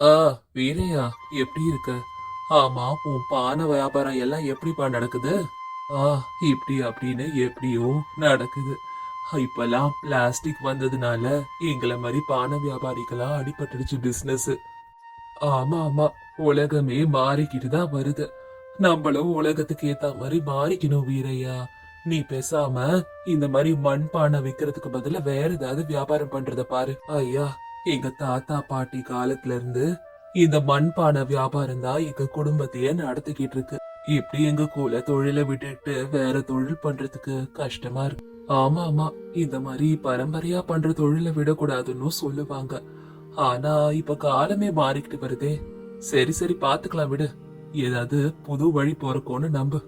ஆ வீரையா எப்படி இருக்க? ஆமா உன் பானை வியாபாரம் எல்லாம் எப்படிப்பா நடக்குது? ஆ இப்படி அப்படின்னு எப்படியோ நடக்குது. இப்பெல்லாம் பிளாஸ்டிக் வந்ததுனால எங்களை மாதிரி பானை வியாபாரிக்கெல்லாம் அடிபட்டுடுச்சு பிஸ்னஸ் ஆமா ஆமா உலகமே மாறிக்கிட்டு தான் வருது. நம்மளும் உலகத்துக்கு ஏத்த மாதிரி மாறிக்கணும் வீரையா நீ பேசாம இந்த மாதிரி மண் பானை விக்கிறதுக்கு பதில வேற ஏதாவது வியாபாரம் பண்றத பாரு. ஐயா எங்க தாத்தா பாட்டி காலத்துல இருந்து இந்த மண்பானை வியாபாரம் தான் எங்க குடும்பத்தையே நடத்திக்கிட்டு இருக்கு. இப்படி எங்க குல தொழிலை விட்டுட்டு வேற தொழில் பண்றதுக்கு கஷ்டமா இருக்கு. ஆமா ஆமா. இந்த மாதிரி பரம்பரையா பண்ற தொழிலை விடக்கூடாதுன்னு சொல்லுவாங்க. ஆனா இப்ப காலமே மாறிக்கிட்டு வருதே. சரி சரி பாத்துக்கலாம் விடு. ஏதாவது புது வழி போறக்கோன்னு நம்பு.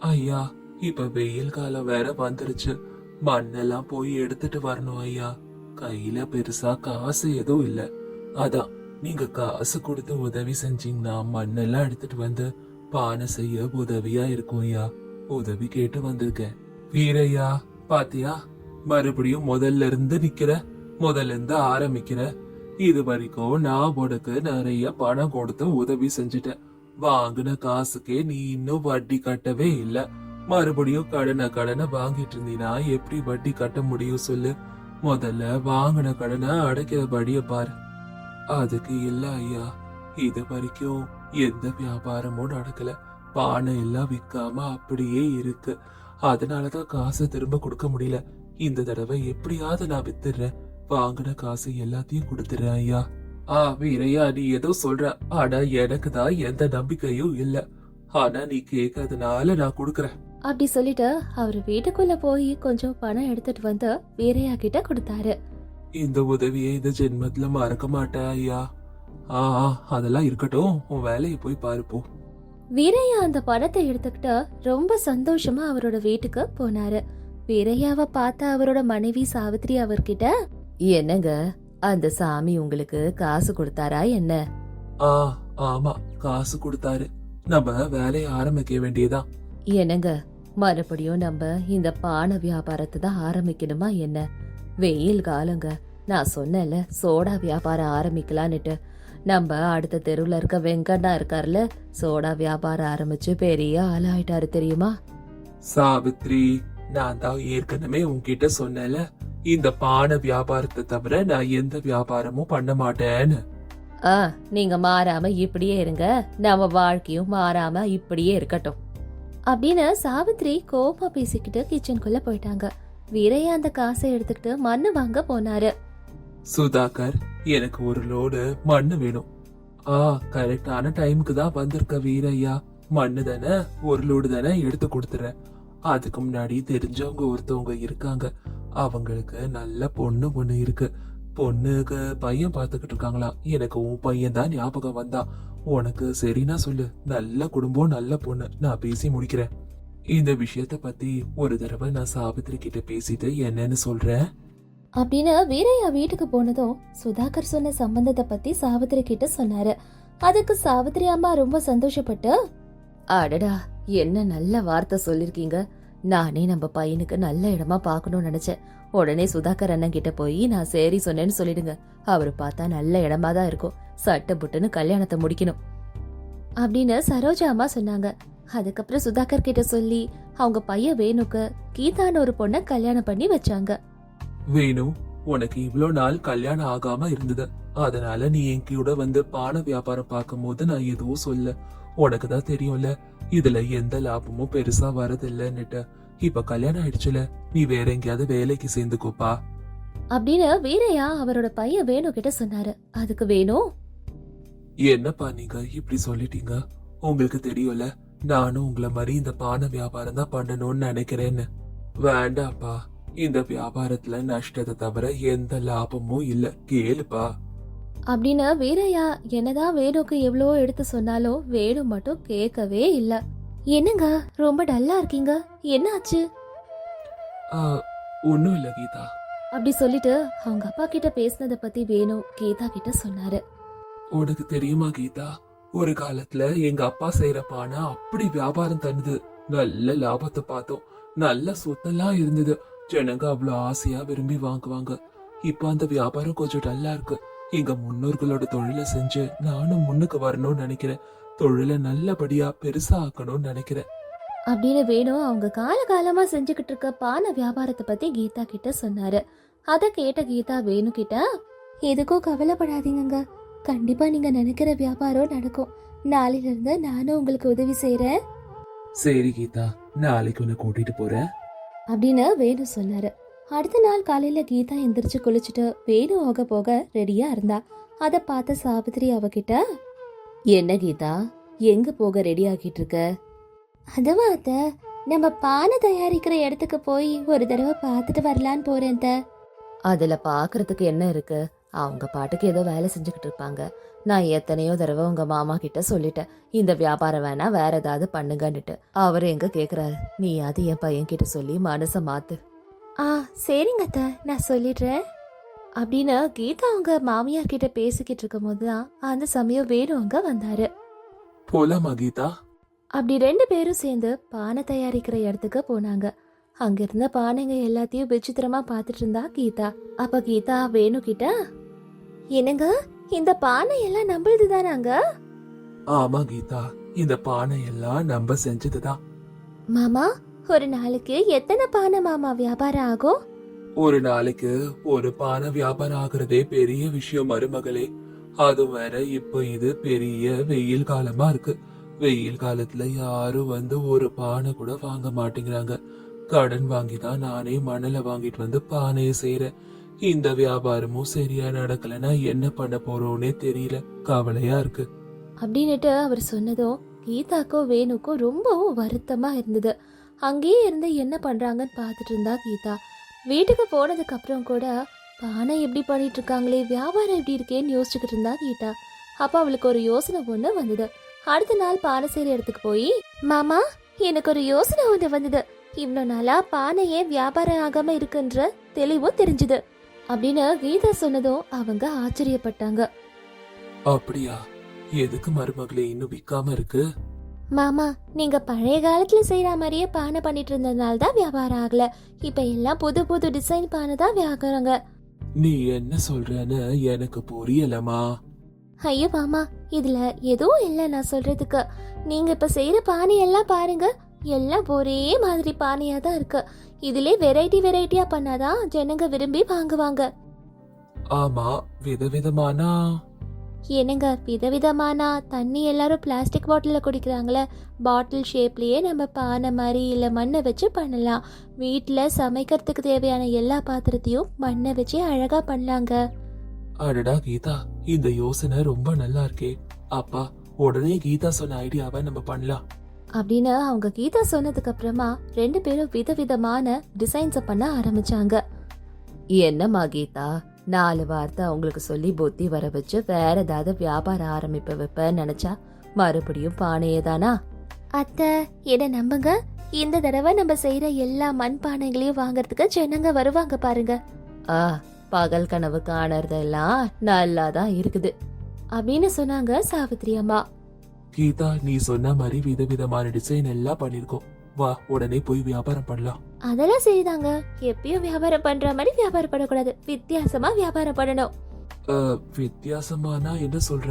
ஐயா இப்ப வெயில் காலம் வேற வந்துருச்சு. மண்ணெல்லாம் போய் எடுத்துட்டு வரணும் ஐயா. கையில பெருசா காசு எதுவும் இல்ல. அதான் நீங்க காசு கொடுத்து உதவி செஞ்சீங்கன்னா மண்ணெல்லாம் எடுத்துட்டு வந்து பானை செய்ய உதவியா இருக்கும் ஐயா. உதவி கேட்டு வந்திருக்கேன். வீரையா பாத்தியா? மறுபடியும் முதல்ல இருந்து நிக்கிற முதல்ல இருந்து ஆரம்பிக்கிற. இது வரைக்கும் நான் உனக்கு நிறைய பணம் கொடுத்து உதவி செஞ்சுட்டேன். வாங்கின காசுக்கே நீ இன்னும் வட்டி கட்டவே இல்ல. மறுபடியும் கடனை கடனை வாங்கிட்டு இருந்தீனா எப்படி வட்டி கட்ட முடியும் சொல்லு. முதல்ல வாங்கின கடனை அடைக்கிற படிய பாரு. அதுக்கு இல்ல ஐயா இது வரைக்கும் எந்த வியாபாரமும் நடக்கல. பானை எல்லாம் விற்காம அப்படியே இருக்கு. அதனாலதான் காசை திரும்ப கொடுக்க முடியல. இந்த தடவை எப்படியாவது நான் வித்துடுறேன். வாங்கின காசு எல்லாத்தையும் கொடுத்துறேன் ஐயா. ஆ வீரையா நீ ஏதோ சொல்ற. ஆனா எனக்கு தான் எந்த நம்பிக்கையும் இல்ல. ஆனா நீ கேட்கறதுனால நான் கொடுக்குறேன். அப்படி சொல்லிட்டு அவர் வீட்டுக்குள்ள போய் கொஞ்சம் பணம் எடுத்துட்டு வந்து வீரையா கிட்ட கொடுத்தாரு. இந்த உதவியை இந்த ஜென்மத்துல மறக்க மாட்டேன் ஐயா. ஆ அதெல்லாம் இருக்கட்டும். உன் வேலையை போய் பாரு போ. வீரையா அந்த பணத்தை எடுத்துக்கிட்டு ரொம்ப சந்தோஷமா அவரோட வீட்டுக்கு போனாரு. வீரையாவை பார்த்த அவரோட மனைவி சாவித்ரி அவர்கிட்ட என்னங்க அந்த சாமி உங்களுக்கு காசு கொடுத்தாரா என்ன? ஆ ஆமா காசு கொடுத்தாரு. நம்ம வேலையை ஆரம்பிக்க வேண்டியதான் என்னங்க மறுபடியும் நம்ம இந்த பானை வியாபாரத்தை தான் ஆரம்பிக்கணுமா என்ன? வெயில் காலங்க. நான் சொன்னேன்ல சோடா வியாபாரம் ஆரம்பிக்கலான்னுட்டு. நம்ம அடுத்த தெருவில் இருக்க வெங்கண்ணா இருக்கார்ல சோடா வியாபாரம் ஆரம்பிச்சு பெரிய ஆளாயிட்டாரு தெரியுமா? சாவித்ரி நான் தான் ஏற்கனவே உன்கிட்ட சொன்னேன்ல இந்த பானை வியாபாரத்தை தவிர நான் எந்த வியாபாரமும் பண்ண மாட்டேன்னு. ஆ நீங்க மாறாம இப்படியே இருங்க. நம்ம வாழ்க்கையும் மாறாம இப்படியே இருக்கட்டும். அப்படின்னு சாவித்ரி கோபமா பேசிக்கிட்டு கிச்சனுக்குள்ள போயிட்டாங்க. வீரையா அந்த காசை எடுத்துக்கிட்டு மண்ணு வாங்க போனாரு. சுதாகர் எனக்கு ஒரு லோடு மண்ணு வேணும். ஆ கரெக்டான டைமுக்கு தான் வந்திருக்க வீரையா. மண்ணு தானே ஒரு லோடு தானே எடுத்து கொடுத்துறேன் அதுக்கு முன்னாடி தெரிஞ்சவங்க ஒருத்தவங்க இருக்காங்க. அவங்களுக்கு நல்ல பொண்ணு ஒண்ணு இருக்கு. பொண்ணுக்கு பையன் பார்த்துக்கிட்டு இருக்காங்களா? எனக்கு உன் பையன் தான் ஞாபகம் வந்தா. உனக்கு சரினா சொல்லு. நல்ல குடும்பம் நல்ல பொண்ணு. நான் பேசி முடிக்கிறேன். இந்த விஷயத்த பத்தி ஒரு தடவை நான் சாவித்திரி கிட்ட பேசிட்டு என்னன்னு சொல்றேன். அப்படின்னு வீரையா வீட்டுக்கு போனதும் சுதாகர் சொன்ன சம்பந்தத்தை பத்தி சாவித்திரி கிட்ட சொன்னாரு. அதுக்கு சாவித்திரி அம்மா ரொம்ப சந்தோஷப்பட்டு அடடா என்ன நல்ல வார்த்தை சொல்லிருக்கீங்க. நானே நம்ம பையனுக்கு நல்ல இடமா பார்க்கணும்னு நினைச்சேன். உடனே சுதாகர் அண்ணன் கிட்ட போய் நான் சரி சொன்னேன்னு சொல்லிடுங்க. அவர் பார்த்தா நல்ல இடமா தான் இருக்கும். சட்டை புட்டுன்னு கல்யாணத்தை முடிக்கணும். அப்படின்னு சரோஜா அம்மா சொன்னாங்க. அதுக்கப்புறம் சுதாகர் கிட்ட சொல்லி அவங்க பையன் வேணுக்கு கீதான்னு ஒரு பொண்ணை கல்யாணம் பண்ணி வச்சாங்க. வேணு உனக்கு இவ்ளோ நாள் கல்யாணம் ஆகாம இருந்தது. அதனால நீ என் கூட வந்து பானை வியாபாரம் பார்க்கும் போது நான் எதுவும் சொல்ல. உனக்கு தான் தெரியும்ல இதுல எந்த லாபமும் பெருசா வரதில்லைன்னுட்டு. இப்ப கல்யாணம் ஆயிடுச்சுல நீ வேற எங்கேயாவது வேலைக்கு சேர்ந்துக்கோப்பா. அப்படின்னு வீரையா அவரோட பையன் வேணு கிட்ட சொன்னாரு. அதுக்கு வேணும் என்னப்பா நீங்க இப்படி சொல்லிட்டீங்க? உங்களுக்கு தெரியும்ல நானும் உங்களை மாதிரி இந்த பானை வியாபாரம் தான் பண்ணணும்னு நினைக்கிறேன்னு. வேண்டாப்பா இந்த வியாபாரத்துல நஷ்டத்தை தவிர எந்த லாபமும் இல்ல. கேளுப்பா. அப்படின்னு வீரையா என்னதான் வேணுக்கு எவ்வளோ எடுத்து சொன்னாலும் வேணு மட்டும் கேட்கவே இல்ல. என்னங்க? ரொம்ப டல்லா இருக்கீங்க. என்னாச்சு ஆ, ஒண்ணும் இல்ல கீதா. அப்படி சொல்லிட்டு அவங்க அப்பா கிட்ட பேசினத பத்தி வேணு கீதா கிட்ட சொன்னாரு. உனக்கு தெரியுமா கீதா? ஒரு காலத்துல எங்க அப்பா செய்யற பானை அப்படி வியாபாரம் தந்தது நல்ல லாபத்தை பார்த்தோம். நல்ல சொத்தெல்லாம் இருந்தது. ஜனங்க அவ்வளவு ஆசையா விரும்பி வாங்குவாங்க. இப்ப அந்த வியாபாரம் கொஞ்சம் டல்லா இருக்கு. எங்க முன்னோர்களோட தொழிலை செஞ்சு நானும் முன்னுக்கு வரணும்னு நினைக்கிறேன். தொழிலை நல்லபடியா பெருசா ஆக்கணும்னு நினைக்கிறேன். அப்படின்னு வேணு அவங்க காலகாலமா செஞ்சுக்கிட்டு இருக்க பானை வியாபாரத்தை பத்தி கீதா கிட்ட சொன்னாரு. அத கேட்ட கீதா வேணு கிட்ட எதுக்கும் கவலைப்படாதீங்கங்க. கண்டிப்பா நீங்க நினைக்கிற வியாபாரம் நடக்கும். நாளையில இருந்து நானும் உங்களுக்கு உதவி செய்யறேன் சரி கீதா நாளைக்கு உன்னை கூட்டிட்டு போறேன் அப்படின்னு வேணு சொன்னாரு. அடுத்த நாள் காலையில கீதா எந்திரிச்சு குளிச்சுட்டு வேணு போக போக ரெடியா இருந்தா. அத பார்த்த சாவித்திரி அவகிட்ட என்ன கீதா எங்க போக ரெடி ஆகிட்டு இருக்க அதுவா அத்த நம்ம பானை தயாரிக்கிற இடத்துக்கு போய் ஒரு தடவை பார்த்துட்டு வரலான்னு போறேன் அதுல பாக்குறதுக்கு என்ன இருக்கு? அவங்க பாட்டுக்கு ஏதோ வேலை செஞ்சுக்கிட்டு இருப்பாங்க. நான் எத்தனையோ தடவை உங்க மாமா கிட்ட சொல்லிட்டேன். இந்த வியாபாரம் வேணா வேற ஏதாவது பண்ணுங்கன்னுட்டு. அவர் எங்க கேக்குறாரு? நீ அது என் பையன் கிட்ட சொல்லி மனச மாத்து. ஆ சரிங்க அத்த. நான் சொல்லிடுறேன். அப்படின்னு கீதா அவங்க மாமியார் கிட்ட பேசிக்கிட்டு இருக்கும் போது தான் அந்த சமயம் வேணு அங்க வந்தாரு. போலாமா கீதா? அப்படி ரெண்டு பேரும் சேர்ந்து பானை தயாரிக்கிற இடத்துக்கு போனாங்க. அங்க இருந்த பானைங்க எல்லாத்தையும் விசித்திரமா பார்த்துட்டு இருந்தா கீதா. அப்ப கீதா வேணு கிட்ட என்னங்க இந்த பானை எல்லாம் நம்மளது தானாங்க ஆமா கீதா இந்த பானை எல்லாம் நம்ம செஞ்சதுதான் மாமா ஒரு நாளைக்கு எத்தனை பானை மாமா வியாபாரம் ஆகும்? ஒரு நாளைக்கு ஒரு பானை வியாபாரம் ஆகுறதே பெரிய விஷயம் மருமகளே. அது வேற இப்ப இது பெரிய வெயில் காலமா இருக்கு. வெயில் காலத்துல யாரும் வந்து ஒரு பானை கூட வாங்க மாட்டேங்கிறாங்க. கடன் வாங்கி தான் நானே மணலை வாங்கிட்டு வந்து பானையை செய்யறேன் இந்த வியாபாரமும் சரியா நடக்கலன்னா என்ன பண்ண போறோம்னே தெரியல. கவலையா இருக்கு. அப்படின்னுட்டு அவர் சொன்னதும் கீதாக்கோ வேணுக்கோ ரொம்பவும் வருத்தமா இருந்தது. அங்கேயே இருந்து என்ன பண்றாங்கன்னு பார்த்துட்டு இருந்தா கீதா. வீட்டுக்கு போனதுக்கு அப்புறம் கூட பானை எப்படி பண்ணிட்டு இருக்காங்களே வியாபாரம் எப்படி இருக்கேன்னு யோசிச்சுக்கிட்டு இருந்தா கீதா. அப்ப அவளுக்கு ஒரு யோசனை ஒண்ணு வந்தது. அடுத்த நாள் பானை செய்யற இடத்துக்கு போய் மாமா எனக்கு ஒரு யோசனை ஒன்று வந்தது. இவ்வளோ நாளா பானையே வியாபாரம் ஆகாம இருக்குன்ற தெளிவும் தெரிஞ்சுது அப்படின்னு கீதா சொன்னதும் அவங்க ஆச்சரியப்பட்டாங்க. அப்படியா? எதுக்கு மருமகளே இன்னும் விற்காம இருக்கு? மாமா நீங்க பழைய காலத்துல செய்யற மாதிரியே பானை பண்ணிட்டு இருந்ததுனால தான் வியாபாரம் ஆகல. இப்ப எல்லாம் புது புது டிசைன் பானை தான் வியாபாரங்க. நீ என்ன சொல்றன்னு எனக்கு புரியலமா ஐயோ மாமா இதுல எதுவும் இல்லை நான் சொல்றதுக்கு. நீங்க இப்ப செய்யற பானை எல்லாம் பாருங்க. எல்லாம் ஒரே மாதிரி பானையா தான் இருக்கு. இதுல வெரைட்டி வெரைட்டியா பண்ணாதான் ஜனங்க விரும்பி வாங்குவாங்க. ஆமா விதவிதமானா? என்னங்க விதவிதமானா தண்ணி எல்லாரும் பிளாஸ்டிக் பாட்டிலில் குடிக்கிறாங்களே? பாட்டில் ஷேப்லேயே நம்ம பானை மாதிரி இல்லை மண்ணை வச்சு பண்ணலாம். வீட்டில் சமைக்கிறதுக்கு தேவையான எல்லா பாத்திரத்தையும் மண்ணை வச்சு அழகாக பண்ணலாங்க. அடடா கீதா இந்த யோசனை ரொம்ப நல்லா இருக்கே. அப்பா உடனே கீதா சொன்ன ஐடியாவை நம்ம பண்ணலாம். அப்படின்னு அவங்க கீதா சொன்னதுக்கு அப்புறமா ரெண்டு பேரும் விதவிதமான டிசைன்ஸை பண்ண ஆரம்பிச்சாங்க. என்னம்மா கீதா நாலு வார்த்தை அவங்களுக்கு சொல்லி புத்தி வர வச்சு வேற ஏதாவது வியாபாரம் ஆரம்பிப்ப வைப்பேன்னு நினைச்சா மறுபடியும் பானையே தானா? அத்தை என்ன நம்புங்க. இந்த தடவை நம்ம செய்யற எல்லா மண் பானைகளையும் வாங்குறதுக்கு ஜனங்க வருவாங்க பாருங்க. ஆ பகல் கனவு காணறதெல்லாம் நல்லா தான் இருக்குது. அப்படின்னு சொன்னாங்க சாவித்ரி அம்மா. கீதா நீ சொன்ன மாதிரி விதவிதமான டிசைன் எல்லாம் பண்ணிருக்கோம் வா உடனே போய் வியாபாரம் பண்ணலாம். அதெல்லாம் சரிதாங்க. எப்பயும் வியாபாரம் பண்ற மாதிரி வியாபாரம் பண்ணக்கூடாது. வித்தியாசமா வியாபாரம் பண்ணணும். அஹ், வித்தியாசமானா என்ன சொல்ற?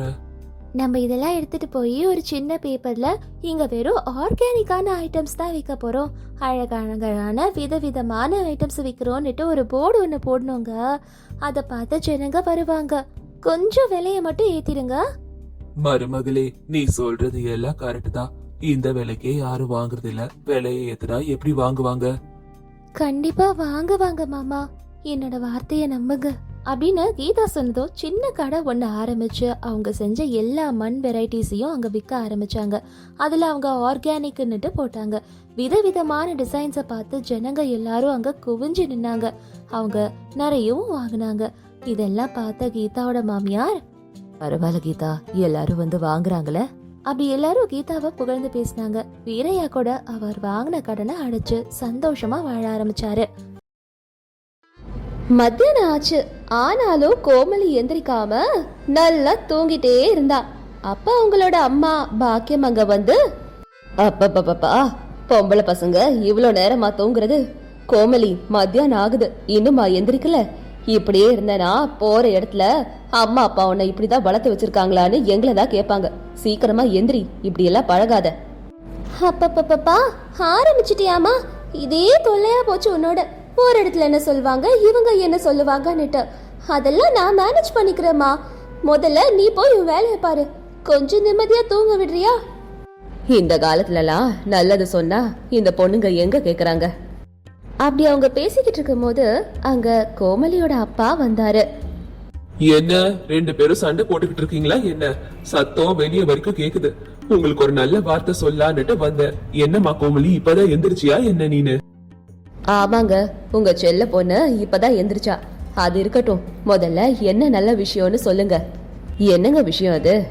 நம்ம இதெல்லாம் எடுத்துட்டு போய் ஒரு சின்ன பேப்பர்ல இங்க வெறும் ஆர்கானிக்கான ஐட்டம்ஸ் தான் விற்க போறோம். அழகழகான விதவிதமான ஐட்டம்ஸ் விற்கிறோன்னுட்டு ஒரு போர்டு ஒன்று போடணுங்க. அதை பார்த்து ஜனங்க வருவாங்க. கொஞ்சம் விலையை மட்டும் ஏத்திடுங்க. மருமகளே நீ சொல்றது எல்லாம் கரெக்ட் தான். இந்த விலைக்கே யாரும் வாங்குறது இல்ல விலையை ஏத்துனா எப்படி வாங்குவாங்க? கண்டிப்பா வாங்க வாங்க மாமா. என்னோட வார்த்தையை நம்புங்க. அப்படின்னு கீதா சொன்னதும் சின்ன கடை ஒன்று ஆரம்பிச்சு அவங்க செஞ்ச எல்லா மண் வெரைட்டிஸையும் அங்கே விற்க ஆரம்பிச்சாங்க. அதில் அவங்க ஆர்கானிக்னுட்டு போட்டாங்க. விதவிதமான டிசைன்ஸை பார்த்து ஜனங்க எல்லாரும் அங்கே குவிஞ்சு நின்னாங்க. அவங்க நிறையவும் வாங்கினாங்க. இதெல்லாம் பார்த்த கீதாவோட மாமியார் பரவாயில்ல கீதா எல்லாரும் வந்து வாங்குறாங்களே. அப்படி எல்லாரும் கீதாவை புகழ்ந்து பேசினாங்க. வீரையா கூட அவர் வாங்கின கடனை அடைச்சு சந்தோஷமா வாழ ஆரம்பிச்சாரு. மத்தியானம் ஆச்சு. ஆனாலும் கோமலி எந்திரிக்காம நல்லா தூங்கிட்டே இருந்தா. அப்ப அவங்களோட அம்மா பாக்கியம் அங்க வந்து? அப்பப்பப்பா பொம்பளை பசங்க இவ்வளோ நேரமா தூங்குறது? கோமலி மத்தியானம் ஆகுது. இன்னுமா எந்திரிக்கல? இப்படியே இருந்தேனா போற இடத்துல அம்மா அப்பா உன்னை இப்படிதான் வளர்த்து வச்சிருக்காங்களான்னு எங்களை தான் கேட்பாங்க. சீக்கிரமா எந்திரி இப்படி எல்லாம் பழகாத. அப்பப்பப்பா ஆரம்பிச்சிட்டியாமா இதே தொல்லையா போச்சு உன்னோட. ஒரு இடத்துல என்ன சொல்லுவாங்க இவங்க என்ன சொல்லுவாங்கன்னுட்டு. அதெல்லாம் நான் மேனேஜ் பண்ணிக்கிறேம்மா. முதல்ல நீ போய் உன் வேலையை பாரு. கொஞ்சம் நிம்மதியா தூங்க விடுறியா? இந்த காலத்துலலாம் நல்லது சொன்னா இந்த பொண்ணுங்க எங்க கேக்குறாங்க? அப்படி அவங்க பேசிக்கிட்டு இருக்கும்போது அங்க கோமலியோட அப்பா வந்தாரு. என்ன? ரெண்டு பேரும் சண்டை போட்டுக்கிட்டு இருக்கீங்களா என்ன? சத்தம் வெளிய வரைக்கும் கேக்குது. உங்களுக்கு ஒரு நல்ல வார்த்தை சொல்லான்னுட்டு வந்தேன். என்னம்மா கோமலி இப்பதான் எந்திரிச்சியா என்ன நீனு? ஆமாங்க. உங்க செல்ல பொண்ணு இப்பதான் எந்திரிச்சா. அது இருக்கட்டும். முதல்ல என்ன நல்ல விஷயம்னு சொல்லுங்க. என்னங்க விஷயம் அது?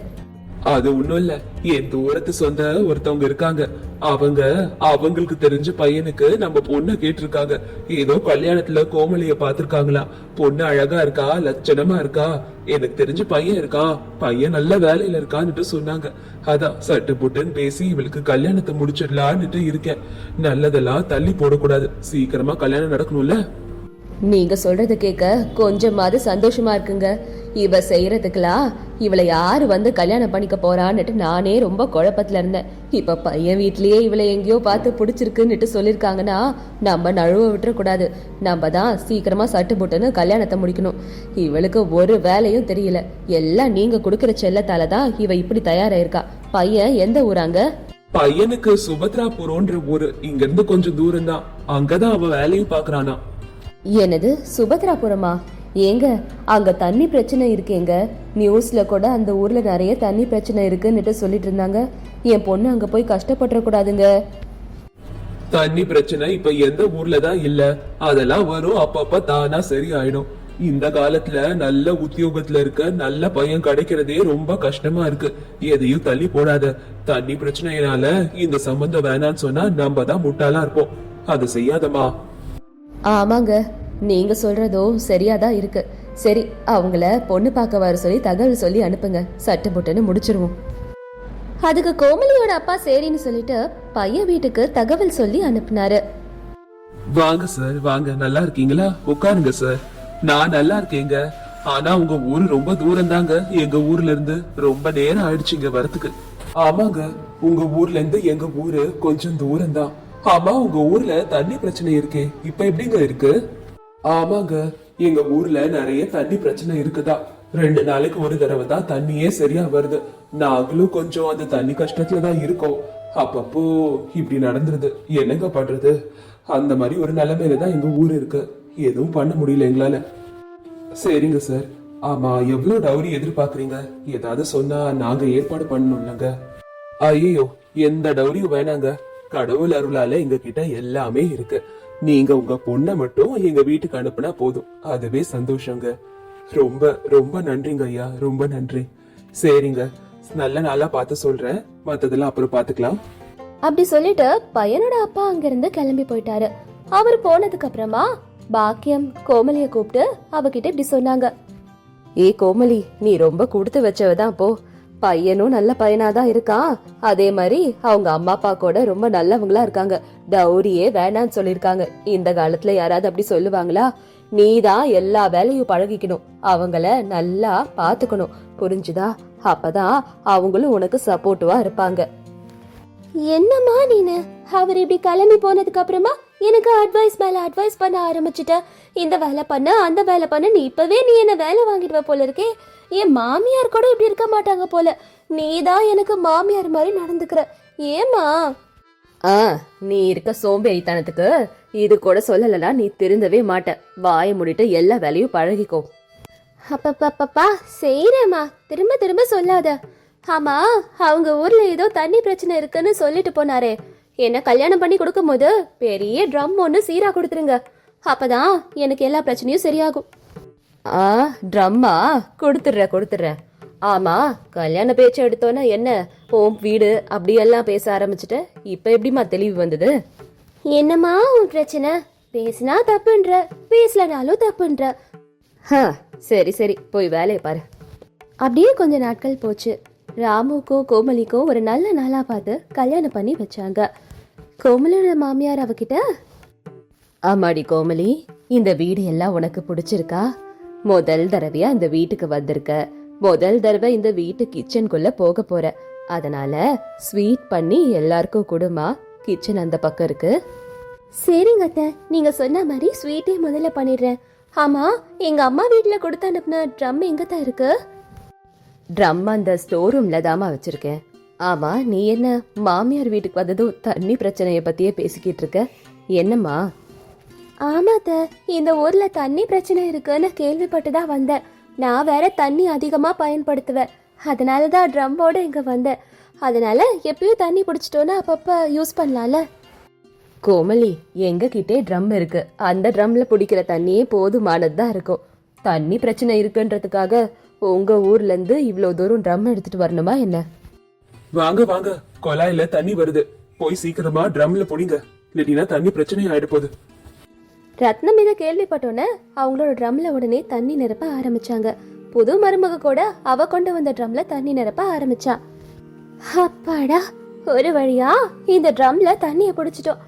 அது ஒண்ணும் இல்ல. என் தூரத்து சொந்த ஒருத்தவங்க இருக்காங்க. அவங்க அவங்களுக்கு தெரிஞ்ச பையனுக்கு நம்ம பொண்ணை கேட்டிருக்காங்க. ஏதோ கல்யாணத்துல கோமலிய பாத்திருக்காங்களா பொண்ணு அழகா இருக்கா லட்சணமா இருக்கா? எனக்கு தெரிஞ்ச பையன் இருக்கான் பையன் நல்ல வேலையில இருக்கான்னுட்டு சொன்னாங்க. அதான் சட்டு புட்டுன்னு பேசி இவளுக்கு கல்யாணத்தை முடிச்சிடலான்னுட்டு இருக்கேன். நல்லதெல்லாம் தள்ளி போடக்கூடாது. சீக்கிரமா கல்யாணம் நடக்கணும்ல? நீங்க சொல்றது கேட்க கொஞ்சமாவது சந்தோஷமா இருக்குங்க. இவ செய்யறதுக்கெல்லாம் இவளை யாரு வந்து கல்யாணம் பண்ணிக்க போறான்னுட்டு நானே ரொம்ப குழப்பத்துல இருந்தேன். இப்ப பையன் வீட்லயே இவளை எங்கேயோ பார்த்து பிடிச்சிருக்குன்னுட்டு சொல்லிருக்காங்கன்னா நம்ம நழுவ விட்டுறக்கூடாது. நம்ம தான் சீக்கிரமா சட்டு புட்டுன்னு கல்யாணத்தை முடிக்கணும். இவளுக்கு ஒரு வேலையும் தெரியல. எல்லாம் நீங்க கொடுக்குற செல்லத்தால தான் இவ இப்படி தயாராயிருக்கா. பையன் எந்த ஊராங்க பையனுக்கு சுபத்ராபுரம்ன்ற ஊரு இங்க இருந்து கொஞ்சம் தூரம் தான் அங்கதான் அவ வேலையும் பாக்குறானா என்னது சுபத்ராபுரமா? ஏங்க அங்க தண்ணி பிரச்சனை இருக்கேங்க. நியூஸ்ல கூட அந்த ஊர்ல நிறைய தண்ணி பிரச்சனை இருக்குன்னுட்டு சொல்லிட்டு இருந்தாங்க. என் பொண்ணு அங்க போய் கஷ்டப்பட்டுற கூடாதுங்க. தண்ணி பிரச்சனை இப்ப எந்த ஊர்ல தான் இல்ல. அதெல்லாம் வரும் அப்பப்ப தானா சரி ஆயிடும் இந்த காலத்துல நல்ல உத்தியோகத்துல இருக்க நல்ல பையன் கிடைக்கிறதே ரொம்ப கஷ்டமா இருக்கு. எதையும் தள்ளி போடாத. தண்ணி பிரச்சனையினால இந்த சம்பந்தம் வேணாம்னு சொன்னா நம்ம தான் முட்டாளா இருப்போம். அது செய்யாதமா ஆமாங்க. நீங்க சொல்றதோ சரியாதான் இருக்கு. சரி அவங்கள பொண்ணு பார்க்க வர சொல்லி தகவல் சொல்லி அனுப்புங்க. சட்டு புட்டுன்னு முடிச்சிருவோம். அதுக்கு கோமலியோட அப்பா சரின்னு சொல்லிட்டு பையன் வீட்டுக்கு தகவல் சொல்லி அனுப்புனாரு. வாங்க சார் வாங்க. நல்லா இருக்கீங்களா? உட்காருங்க சார் நான் நல்லா இருக்கேங்க. ஆனா உங்க ஊரு ரொம்ப தூரம் தாங்க எங்க ஊர்ல இருந்து ரொம்ப நேரம் ஆயிடுச்சுங்க வரத்துக்கு. ஆமாங்க. உங்க ஊர்ல இருந்து எங்க ஊரு கொஞ்சம் தூரம் தான் ஆமா உங்க ஊர்ல தண்ணி பிரச்சனை இருக்கே. இப்ப எப்படிங்க இருக்கு? ஆமாங்க எங்க ஊர்ல நிறைய தண்ணி பிரச்சனை இருக்குதா? ரெண்டு நாளைக்கு ஒரு தடவை தான் தண்ணியே சரியா வருது. நாங்களும் கொஞ்சம் அந்த தண்ணி கஷ்டத்துல தான் இருக்கோம். அப்பப்போ இப்படி நடந்துருது. என்னங்க பண்றது? அந்த மாதிரி ஒரு நிலைமையில தான் எங்க ஊர் இருக்கு. எதுவும் பண்ண முடியல எங்களால. சரிங்க சார் ஆமா எவ்வளவு டவுரி எதிர்பார்க்கறீங்க? ஏதாவது சொன்னா நாங்க ஏற்பாடு பண்ணணும்லங்க. ஐயோ எந்த டவுரியும் வேணாங்க. கடவுள் அருளால எங்க கிட்ட எல்லாமே இருக்கு. நீங்க உங்க பொண்ணை மட்டும் எங்க வீட்டுக்கு அனுப்புனா போதும். அதுவே சந்தோஷங்க. ரொம்ப ரொம்ப நன்றிங்க ஐயா. ரொம்ப நன்றி. சரிங்க. நல்ல நாளா பார்த்து சொல்றேன். மத்ததெல்லாம் அப்புறம் பாத்துக்கலாம் அப்படி சொல்லிட்டு பையனோட அப்பா அங்கிருந்து கிளம்பி போயிட்டாரு. அவர் போனதுக்கு அப்புறமா பாக்கியம் கோமலிய கூப்பிட்டு அவகிட்ட இப்படி சொன்னாங்க. ஏ கோமலி நீ ரொம்ப கொடுத்து வச்சவதான் போ. பையனும் நல்ல பையனாதான் இருக்கான். அதே மாதிரி அவங்க அம்மா அப்பா கூட ரொம்ப நல்லவங்களா இருக்காங்க. டௌரியே வேணான்னு சொல்லிருக்காங்க இந்த காலத்துல யாராவது அப்படி சொல்லுவாங்களா? நீ தான் எல்லா வேலையும் பழகிக்கணும். அவங்கள நல்லா பாத்துக்கணும். புரிஞ்சுதா? அப்பதான் அவங்களும் உனக்கு சப்போர்ட்டிவா இருப்பாங்க. என்னம்மா நீனு? அவர் இப்படி கிளம்பி போனதுக்கு அப்புறமா எனக்கு அட்வைஸ் மேல அட்வைஸ் பண்ண ஆரம்பிச்சிட்ட. இந்த வேலை பண்ண அந்த வேலை பண்ண நீ இப்பவே நீ என்ன வேலை வாங்கிடுவ போல இருக்கே? என் மாமியார் கூட இப்படி இருக்க மாட்டாங்க போல. நீ தான் எனக்கு மாமியார் மாதிரி நடந்துக்கிற. ஏமா ஆ நீ இருக்க சோம்பேறித்தனத்துக்கு இது கூட சொல்லலனா நீ திருந்தவே மாட்ட. வாயை மூடிட்டு எல்லா வேலையும் பழகிக்கோ. அப்பப்பப்பா செய்யறேம்மா திரும்ப திரும்ப சொல்லாத. ஆமா அவங்க ஊர்ல ஏதோ தண்ணி பிரச்சனை இருக்குன்னு சொல்லிட்டு போனாரே. என்ன கல்யாணம் பண்ணி கொடுக்கும்போது பெரிய ட்ரம் ஒன்று சீரா கொடுத்துருங்க. அப்பதான் எனக்கு எல்லா பிரச்சனையும் சரியாகும். ஆ ட்ரம்மா? கொடுத்துட்றேன் கொடுத்துட்றேன் ஆமா கல்யாண பேச்சு எடுத்தோன்னா என்ன? ஓம் வீடு அப்படியெல்லாம் பேச ஆரம்பிச்சுட்ட. இப்ப எப்படிம்மா தெளிவு வந்தது? என்னம்மா உன் பிரச்சனை? பேசினா தப்புன்ற பேசலனாலும் தப்புன்ற. ஹ, சரி சரி போய் வேலையை பாரு. அப்படியே கொஞ்ச நாட்கள் போச்சு. ராமுக்கும் கோமலிக்கும் ஒரு நல்ல நாளா பார்த்து கல்யாணம் பண்ணி வச்சாங்க. கோமலியோட மாமியார் அவகிட்ட ஆமாடி கோமலி இந்த வீடு எல்லாம் உனக்கு பிடிச்சிருக்கா? முதல் தடவையா இந்த வீட்டுக்கு வந்திருக்க. முதல் தடவை இந்த வீட்டு கிச்சனுக்குள்ள போக போற. அதனால ஸ்வீட் பண்ணி எல்லாருக்கும் கொடுமா. கிச்சன் அந்த பக்கம் இருக்கு. சரிங்க அத்தை. நீங்க சொன்ன மாதிரி ஸ்வீட்டே முதல்ல பண்ணிடுறேன். ஆமா எங்க அம்மா வீட்ல கொடுத்து அனுப்புன ட்ரம் எங்க தான் இருக்கு? ட்ரம் அந்த ஸ்டோர் ரூம்ல தாமா வச்சிருக்கேன். ஆமா நீ என்ன மாமியார் வீட்டுக்கு வந்ததும் தண்ணி பிரச்சனைய பத்தியே பேசிக்கிட்டு இருக்க? என்னம்மா? ஆமாத்த இந்த ஊர்ல தண்ணி பிரச்சனை இருக்குன்னு கேள்விப்பட்டு தான் வந்தேன். நான் வேற தண்ணி அதிகமா பயன்படுத்துவேன். அதனால தான் ட்ரம்போட இங்க வந்தேன். அதனால எப்பயும் தண்ணி பிடிச்சிட்டோன்னா அப்பப்ப யூஸ் பண்ணலாம்ல? கோமலி எங்க கிட்டே ட்ரம் இருக்கு. அந்த ட்ரம்ல பிடிக்கிற தண்ணியே போதுமானது தான் இருக்கும். தண்ணி பிரச்சனை இருக்குன்றதுக்காக உங்க ஊர்ல இருந்து இவ்வளோ தூரம் ட்ரம் எடுத்துட்டு வரணுமா என்ன? வாங்க வாங்க. குழாயில தண்ணி வருது. போய் சீக்கிரமா ட்ரம்ல புடிங்க. இல்லட்டினா தண்ணி பிரச்சனை ஆயிட போகுது ரத்னம் இதை கேள்விப்பட்டோன்னே அவங்களோட ட்ரம்ல உடனே தண்ணி நிரப்ப ஆரம்பிச்சாங்க. புது மருமக கூட அவ கொண்டு வந்த ட்ரம்ல தண்ணி நிரப்ப ஆரம்பிச்சா. அப்பாடா ஒரு வழியா இந்த ட்ரம்ல தண்ணிய பிடிச்சிட்டோம்.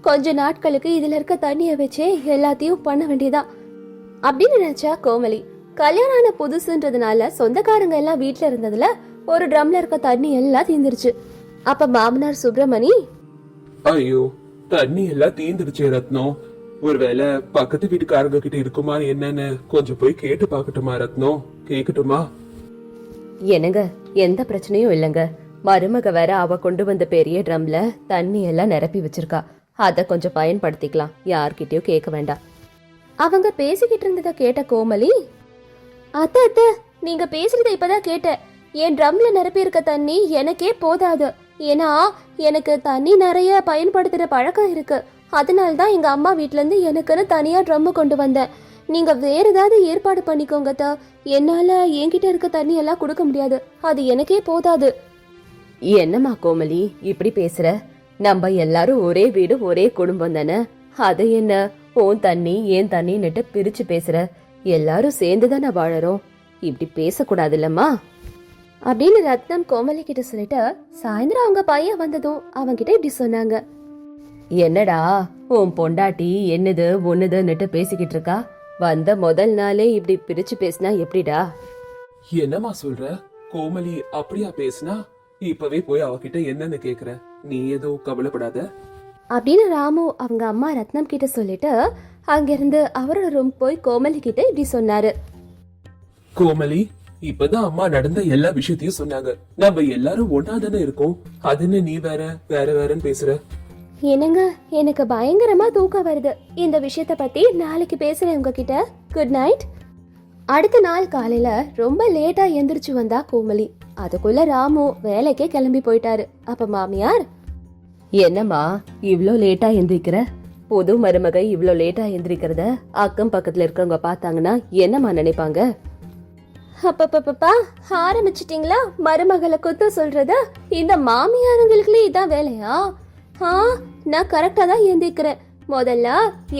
கொஞ்ச நாட்களுக்கு இதுல இருக்க தண்ணிய வச்சே எல்லாத்தையும் பண்ண வேண்டியதா? அப்படின்னு நினைச்சா கோமலி. கல்யாணம் ஆன புதுசுன்றதுனால சொந்தக்காரங்க எல்லாம் வீட்டுல இருந்ததுல ஒரு ட்ரம்ல இருக்க தண்ணி எல்லாம் தீந்துருச்சு. அப்ப மாமனார் சுப்பிரமணி ஐயோ தண்ணி எல்லாம் தீந்துருச்சு ரத்னம். ஒருவேளை பக்கத்து வீட்டுக்காரங்க கிட்ட இருக்குமா என்னன்னு கொஞ்சம் போய் கேட்டு பாக்கட்டுமா ரத்னம் கேக்கட்டுமா? என்னங்க எந்த பிரச்சனையும் இல்லைங்க. மருமக வேற அவ கொண்டு வந்த பெரிய ட்ரம்ல தண்ணி எல்லாம் நிரப்பி வச்சிருக்கா. அத கொஞ்சம் பயன்படுத்திக்கலாம். யார்கிட்டயும் கேட்க வேண்டாம். அவங்க பேசிக்கிட்டு இருந்தத கேட்ட கோமலி அத்த அத்த நீங்க பேசுறத இப்பதான் கேட்டேன். என் ட்ரம்ல நிரப்பி இருக்க தண்ணி எனக்கே போதாது. ஏன்னா எனக்கு தண்ணி நிறைய பயன்படுத்துற பழக்கம் இருக்கு. அதனால தான் எங்க அம்மா வீட்ல இருந்து எனக்குன்னு தனியா ட்ரம் கொண்டு வந்தேன் நீங்க வேற ஏதாவது ஏற்பாடு பண்ணிக்கோங்க தா என்னால என்கிட்ட இருக்க தண்ணி எல்லாம் கொடுக்க முடியாது. அது எனக்கே போதாது. என்னம்மா கோமலி இப்படி பேசுற? நம்ம எல்லாரும் ஒரே வீடு ஒரே குடும்பம் தானே? அது என்ன? உன் தண்ணி ஏன் தண்ணின்னுட்டு பிரிச்சு பேசுற. எல்லாரும் சேர்ந்து தானே வாழறோம். இப்படி பேசக்கூடாது இல்லம்மா அப்படின்னு ரத்னம் கோமலி கிட்ட சொல்லிட்டு சாயந்தரம் அவங்க பையன் வந்ததும் அவன்கிட்ட இப்படி சொன்னாங்க. என்னடா உன் பொண்டாட்டி என்னது ஒண்ணுதுன்னுட்டு பேசிக்கிட்டு இருக்கா வந்த முதல் நாளே இப்படி பிரிச்சு பேசினா எப்படிடா? என்னம்மா சொல்ற? கோமலி அப்படியா பேசுனா? இப்பவே போய் அவகிட்ட என்னன்னு கேக்குற. நீ ஏதோ கவலைப்படாத. அப்படின்னு ராமு அவங்க அம்மா ரத்னம் கிட்ட சொல்லிட்டு அங்கிருந்து அவரோட ரூம் போய் கோமலி கிட்ட இப்படி சொன்னாரு. கோமலி இப்பதான் அம்மா நடந்த எல்லா விஷயத்தையும் சொன்னாங்க. நம்ம எல்லாரும் ஒன்னா தானே இருக்கோம். அதுன்னு நீ வேற வேற வேறன்னு பேசுற. என்னங்க எனக்கு பயங்கரமா தூக்கம் வருது. இந்த விஷயத்த பத்தி நாளைக்கு பேசுறேன் உங்ககிட்ட. குட் நைட் அடுத்த நாள் காலையில ரொம்ப லேட்டா எந்திரிச்சு வந்தா கோமலி. அதுக்குள்ள ராமு வேலைக்கே கிளம்பி போயிட்டாரு. அப்ப மாமியார் என்னம்மா இவ்ளோ லேட்டா எந்திரிக்கிற? புது மருமக இவ்ளோ லேட்டா எந்திரிக்கிறத அக்கம் பக்கத்துல இருக்கவங்க பார்த்தாங்கன்னா என்னம்மா நினைப்பாங்க? அப்பப்பப்பா ஆரம்பிச்சிட்டீங்களா? மருமகளை குத்த சொல்றத? இந்த மாமியாருங்களுக்குள்ளே இதான் வேலையா? ஆ நான் கரெக்டாக தான் இருந்திருக்கிறேன் முதல்ல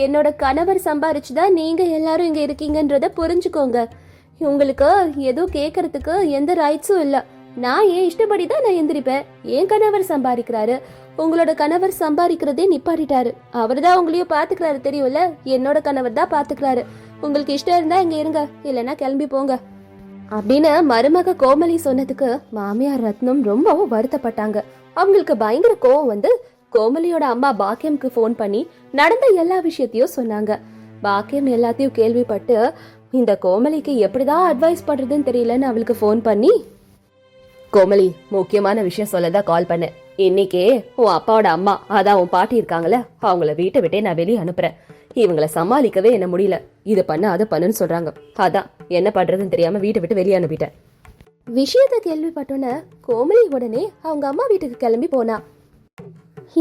என்னோட கணவர் சம்பாரிச்சு தான் நீங்க எல்லாரும் இங்க இருக்கீங்கன்றத புரிஞ்சுக்கோங்க. உங்களுக்கு எதுவும் கேட்கறதுக்கு எந்த ரைட்ஸும் இல்லை. நான் என் இஷ்டப்படி தான் நான் எந்திரிப்பேன் என் கணவர் சம்பாதிக்கிறாரு. உங்களோட கணவர் சம்பாதிக்கிறதே நிப்பாட்டிட்டாரு. அவர் தான் உங்களையும் பார்த்துக்கிறாரு தெரியும்ல? என்னோட கணவர் தான் பார்த்துக்கிறாரு. உங்களுக்கு இஷ்டம் இருந்தா இங்க இருங்க. இல்லைன்னா கிளம்பி போங்க. அப்படின்னு மருமக கோமலி சொன்னதுக்கு மாமியார் ரத்னம் ரொம்பவும் வருத்தப்பட்டாங்க. அவங்களுக்கு பயங்கர கோவம் வந்து கோமலியோட அம்மா பாக்கியம்க்கு ஃபோன் பண்ணி நடந்த எல்லா விஷயத்தையும் சொன்னாங்க. பாக்கியம் எல்லாத்தையும் கேள்விப்பட்டு இந்த கோமலிக்கு எப்படிதான் அட்வைஸ் பண்றதுன்னு தெரியலன்னு அவளுக்கு ஃபோன் பண்ணி கோமலி முக்கியமான விஷயம் சொல்லதான் கால் பண்ணேன். இன்னைக்கே உன் அப்பாவோட அம்மா அதான் உன் பாட்டி இருக்காங்கல்ல அவங்கள வீட்டை விட்டே நான் வெளியே அனுப்புறேன். இவங்களை சமாளிக்கவே என்ன முடியல. இது பண்ண அதை பண்ணுன்னு சொல்றாங்க. அதான் என்ன பண்றதுன்னு தெரியாம வீட்டை விட்டு வெளியே அனுப்பிட்டேன். விஷயத்த கேள்விப்பட்டோன்னே கோமலி உடனே அவங்க அம்மா வீட்டுக்கு கிளம்பி போனா.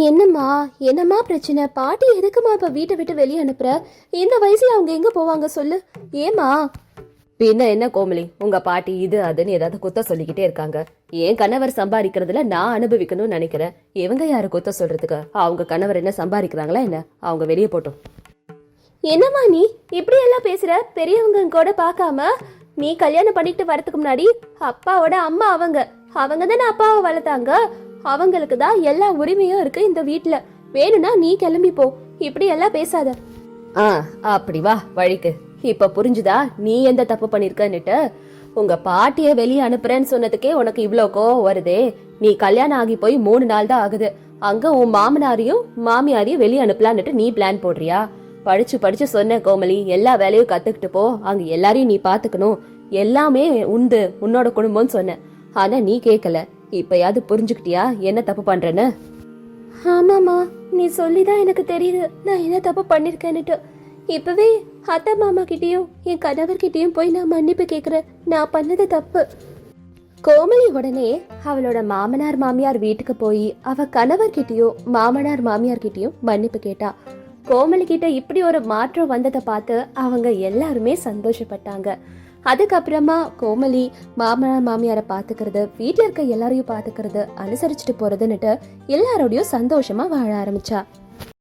என்னம்மா என்னம்மா பிரச்சனை? பாட்டி எதுக்குமா இப்ப வீட்டை விட்டு வெளியே அனுப்புற? இந்த வயசுல அவங்க எங்க போவாங்க சொல்லு. ஏமா பின்ன என்ன கோமலி உங்க பாட்டி இது அதுன்னு ஏதாவது குத்த சொல்லிக்கிட்டே இருக்காங்க. என் கணவர் சம்பாதிக்கிறதுல நான் அனுபவிக்கணும்னு நினைக்கிறேன். இவங்க யாரு குத்த சொல்றதுக்கு? அவங்க கணவர் என்ன சம்பாதிக்கிறாங்களா என்ன? அவங்க வெளியே போட்டோம். என்னம்மா நீ? இப்படி எல்லாம் பேசுற? பெரியவங்க கூட பார்க்காம? நீ கல்யாணம் பண்ணிட்டு வரதுக்கு முன்னாடி அப்பாவோட அம்மா அவங்க. அவங்க தானே அப்பாவை வளர்த்தாங்க? அவங்களுக்கு தான் எல்லா உரிமையும் இருக்கு இந்த வீட்ல. வேணும்னா நீ கிளம்பி போ. இப்படி எல்லாம் பேசாத. ஆ அப்படி வா வழிக்கு. இப்ப புரிஞ்சுதா? நீ எந்த தப்பு பண்ணிருக்கன்னுட்டு? உங்க பாட்டிய வெளியே அனுப்புறேன்னு சொன்னதுக்கே உனக்கு இவ்ளோ கோவம் வருதே. நீ கல்யாணம் ஆகி போய் மூணு நாள் தான் ஆகுது. அங்க உன் மாமனாரையும் மாமியாரையும் வெளியே அனுப்பலான்னுட்டு நீ பிளான் போடுறியா? படிச்சு படிச்சு சொன்ன கோமலி எல்லா வேலையும் கத்துக்கிட்டு போ. அங்க எல்லாரையும் நீ பாத்துக்கணும். எல்லாமே உண்டு உன்னோட குடும்பம்னு சொன்ன. ஆனா நீ கேக்கல. இப்பயாவது புரிஞ்சுக்கிட்டியா? என்ன தப்பு பண்றேன்னு? ஆமாமா நீ சொல்லிதான் எனக்கு தெரியுது. நான் என்ன தப்பு பண்ணிருக்கேன்னுட்டு. இப்பவே அத்தை மாமா கிட்டயும் என் கணவர்கிட்டயும் போய் நான் மன்னிப்பு கேக்குறேன். நான் பண்ணது தப்பு. கோமலி உடனே அவளோட மாமனார் மாமியார் வீட்டுக்கு போய் அவ கணவர்கிட்டயும் மாமனார் மாமியார் கிட்டயும் மன்னிப்பு கேட்டா. கோமலி கிட்ட இப்படி ஒரு மாற்றம் வந்ததை பார்த்து அவங்க எல்லாருமே சந்தோஷப்பட்டாங்க. அதுக்கப்புறமா கோமலி மாமனார் மாமியாரை பார்த்துக்கிறது வீட்டில் இருக்க எல்லாரையும் பார்த்துக்கிறது அனுசரிச்சுட்டு போறதுன்னுட்டு எல்லாரோடையும் சந்தோஷமா வாழ ஆரம்பிச்சா.